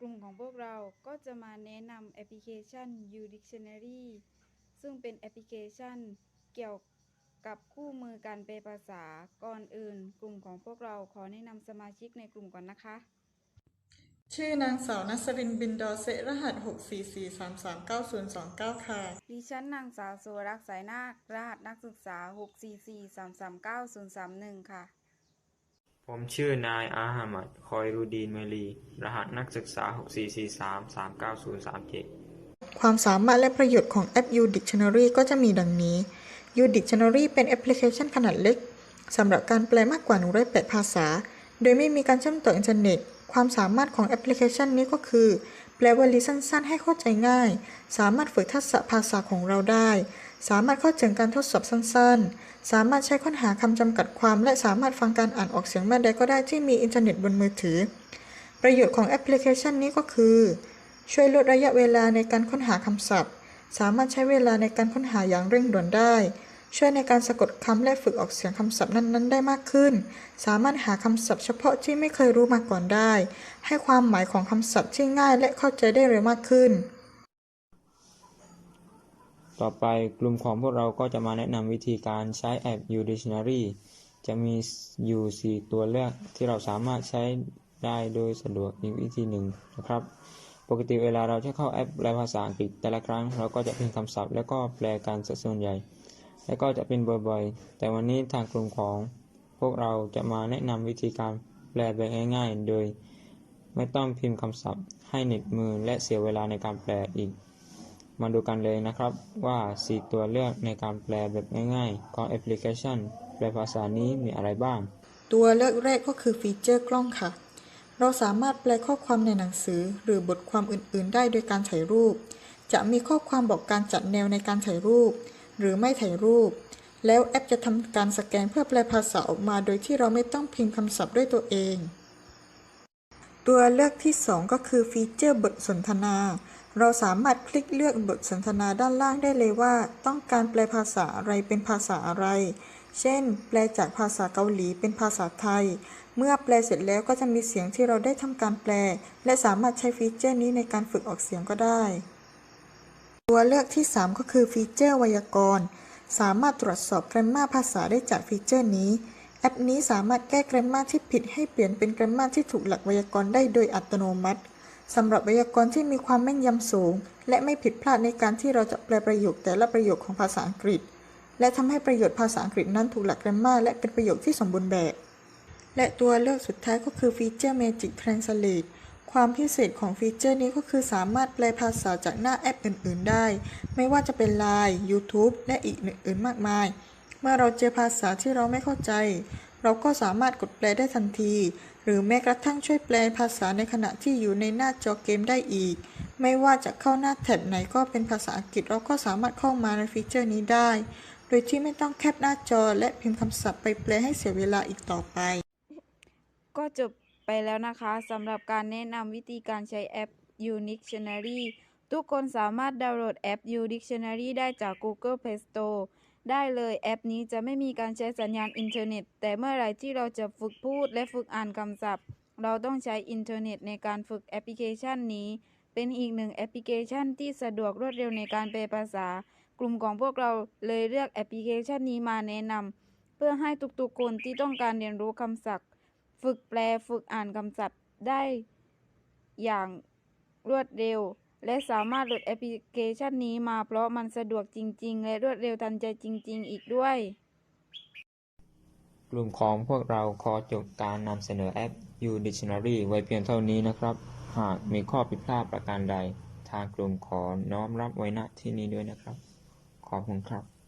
กลุ่มของพวกเราก็จะมาแนะนำแอปพลิเคชัน U Dictionary ซึ่งเป็นแอปพลิเคชันเกี่ยวกับคู่มือการแปลภาษาก่อนอื่น กลุ่มของพวกเราขอแนะนำสมาชิกในกลุ่มก่อนนะคะ ชื่อนางสาวนัสรินบินดอเซะรหัส 644339029 ค่ะ ดิฉันนางสาวสุวรักษ์สายนาครหัสนักศึกษา 644339031 ค่ะ ผมชื่อนายอาหมัด คอยรูดีนเมลี รหัสนักศึกษา 644339037 ความสามารถและประโยชน์ของแอป U Dictionary ก็จะมีดังนี้ U Dictionary เป็นแอปพลิเคชันขนาดเล็กสำหรับการแปลมากกว่า 108 ภาษา โดยไม่มีการเชื่อมต่ออินเทอร์เน็ต ความสามารถของแอปพลิเคชันนี้ก็คือ แปลวลีสั้นๆ ให้เข้าใจง่าย สามารถฝึกทักษะภาษาของเราได้ สามารถเข้าถึงการทดสอบสั้นๆ สามารถใช้ค้นหาคำจำกัดความ และสามารถฟังการอ่านออกเสียงเมื่อใดก็ได้ที่มีอินเทอร์เน็ตบนมือถือ ประโยชน์ของแอปพลิเคชันนี้ก็คือ ช่วยลดระยะเวลาในการค้นหาคำศัพท์ สามารถใช้เวลาในการค้นหาอย่างเร่งด่วนได้ ช่วยในการสะกดคำและฝึกออกเสียงคำศัพท์นั้นๆ ได้มากขึ้น สามารถหาคำศัพท์เฉพาะที่ไม่เคยรู้มาก่อนได้ ให้ความหมายของคำศัพท์ที่ง่ายและเข้าใจได้เร็วมากขึ้น ต่อไปกลุ่มของพวกเราก็จะมาแนะนำวิธีการใช้แอป U Dictionary จะมีอยู่ 4 ตัวเลือกที่เราสามารถใช้ได้โดยสะดวกอีกวิธีหนึ่งนะครับ ปกติเวลาเราจะเข้าแอปแปลภาษาอังกฤษแต่ละครั้ง เราก็จะพิมพ์คำศัพท์ แล้วก็แปลการซะส่วนใหญ่ และก็จะเป็นบ่อยๆ แต่วันนี้ทางกลุ่มของพวกเราจะมาแนะนำวิธีการแปลแบบง่าย ๆ โดย ไม่ต้องพิมพ์คำศัพท์ให้เหน็ดมือและเสียเวลาในการแปลอีก มาดูกันเลยนะครับว่า 4 ตัวเลือกในการแปลแบบง่ายๆ ของแอปพลิเคชัน แปลภาษานี้มีอะไรบ้าง ตัวเลือกแรกก็คือฟีเจอร์กล้องค่ะ เราสามารถแปลข้อความในหนังสือ หรือบทความอื่นๆ ได้โดยการถ่ายรูป จะมีข้อความบอกการจัดแนวในการถ่ายรูป หรือไม่ถ่ายรูป แล้วแอปจะทำการสแกนเพื่อแปลภาษาออกมา โดยที่เราไม่ต้องพิมพ์คำศัพท์ด้วยตัวเอง ตัวเลือกที่ 2 ก็คือฟีเจอร์บทสนทนา เราสามารถคลิกเลือกบทสนทนาด้านล่างได้เลยว่า ต้องการแปลภาษาอะไรเป็นภาษาอะไร เช่น แปลจากภาษาเกาหลีเป็นภาษาไทย เมื่อแปลเสร็จแล้วก็จะมีเสียงที่เราได้ทำการแปล และสามารถใช้ฟีเจอร์นี้ในการฝึกออกเสียงก็ได้ ตัวเลือกที่ 3 ก็คือฟีเจอร์ไวยากรณ์ สามารถตรวจสอบแกรมมาภาษาได้จากฟีเจอร์นี้ แอปนี้สามารถแก้แกรมมาที่ผิดให้เปลี่ยนเป็นแกรมมาที่ถูกหลักไวยากรณ์ได้โดยอัตโนมัติ สำหรับไวยากรณ์ที่มีความแม่นยำสูง และไม่ผิดพลาดในการที่เราจะแปลประโยคแต่ละประโยคของภาษาอังกฤษ และทำให้ประโยชน์ภาษาอังกฤษนั้นถูกหลักแกรมมาและเป็นประโยคที่สมบูรณ์แบบ และตัวเลือกสุดท้ายก็คือฟีเจอร์ Magic Translate ความพิเศษของฟีเจอร์นี้ก็คือสามารถแปลภาษาจากหน้าแอปอื่น ๆ ได้ ไม่ว่าจะเป็น Line YouTube และอีกอื่นๆมากมาย เมื่อเราเจอภาษาที่เราไม่เข้าใจ เราก็สามารถกดแปลได้ทันที หรือแม้กระทั่งช่วยแปลภาษาในขณะที่อยู่ในหน้าจอเกมได้อีก ไม่ว่าจะเข้าหน้าแท็บไหนก็เป็นภาษาอังกฤษเราก็สามารถเข้ามาในฟีเจอร์นี้ได้ โดยที่ไม่ต้องแคปหน้าจอและพิมพ์คำศัพท์ไปแปลให้เสียเวลาอีกต่อไป ก็จบไปแล้วนะคะสำหรับการแนะนำวิธีการใช้แอป U Dictionary ทุกคนสามารถดาวน์โหลดแอป U Dictionary ได้จาก Google Play Store ได้เลยแอปนี้จะไม่มีการใช้สัญญาณอินเทอร์เน็ต แต่เมื่อไรที่เราจะฝึกพูดและฝึกอ่านคำศัพท์ เราต้องใช้อินเทอร์เน็ตในการฝึกแอปพลิเคชันนี้ เป็นอีกหนึ่งแอปพลิเคชันที่สะดวกรวดเร็วในการแปลภาษา กลุ่มของพวกเราเลยเลือกแอปพลิเคชันนี้มาแนะนำเพื่อให้ทุกๆคนที่ต้องการเรียนรู้คำศัพท์ ฝึกแปลฝึกอ่านคำศัพท์ได้อย่างรวดเร็ว และสามารถโหลดแอปพลิเคชันนี้มาเพราะมันสะดวกจริง ๆ และรวดเร็วทันใจจริง ๆ อีกด้วย กลุ่มของพวกเราขอจบการนำเสนอแอป U Dictionary ไว้เพียงเท่านี้นะครับ หากมีข้อผิดพลาดประการใด ทางกลุ่มขอน้อมรับไว้ณที่นี้ด้วยนะครับ ขอบคุณครับ